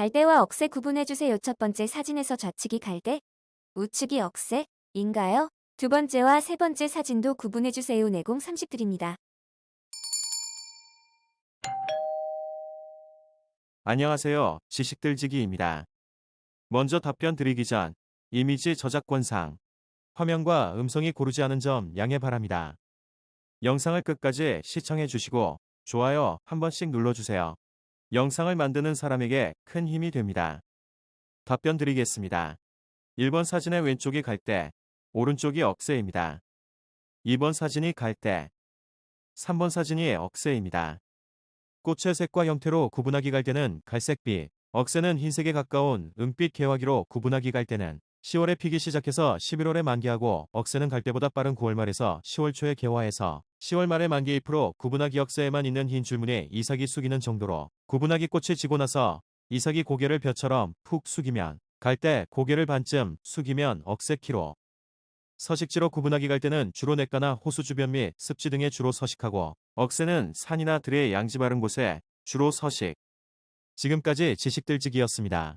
갈대와 억새 구분해주세요. 첫 번째 사진에서 좌측이 갈대, 우측이 억새인가요? 두 번째와 세 번째 사진도 구분해주세요. 내공 30 드립니다. 안녕하세요. 지식들지기입니다. 먼저 답변 드리기 전 이미지 저작권상 화면과 음성이 고르지 않은 점 양해 바랍니다. 영상을 끝까지 시청해 주시고 좋아요 한 번씩 눌러주세요. 영상을 만드는 사람에게 큰 힘이 됩니다. 답변 드리겠습니다. 1번 사진의 왼쪽이 갈대, 오른쪽이 억새입니다. 2번 사진이 갈대, 3번 사진이 억새입니다. 꽃의 색과 형태로 구분하기 갈대는 갈색빛, 억새는 흰색에 가까운 은빛 개화기로 구분하기 갈대는 10월에 피기 시작해서 11월에 만개하고 억새는 갈대보다 빠른 9월 말에서 10월 초에 개화해서 10월 말에 만개 잎으로 구분하기 억새에만 있는 흰 줄무늬 이삭이 숙이는 정도로 구분하기 꽃이 지고 나서 이삭이 고개를 벼처럼 푹 숙이면 갈대 고개를 반쯤 숙이면 억새 키로 서식지로 구분하기 갈대는 주로 냇가나 호수 주변 및 습지 등에 주로 서식하고 억새는 산이나 들의 양지 바른 곳에 주로 서식. 지금까지 지식들지기였습니다.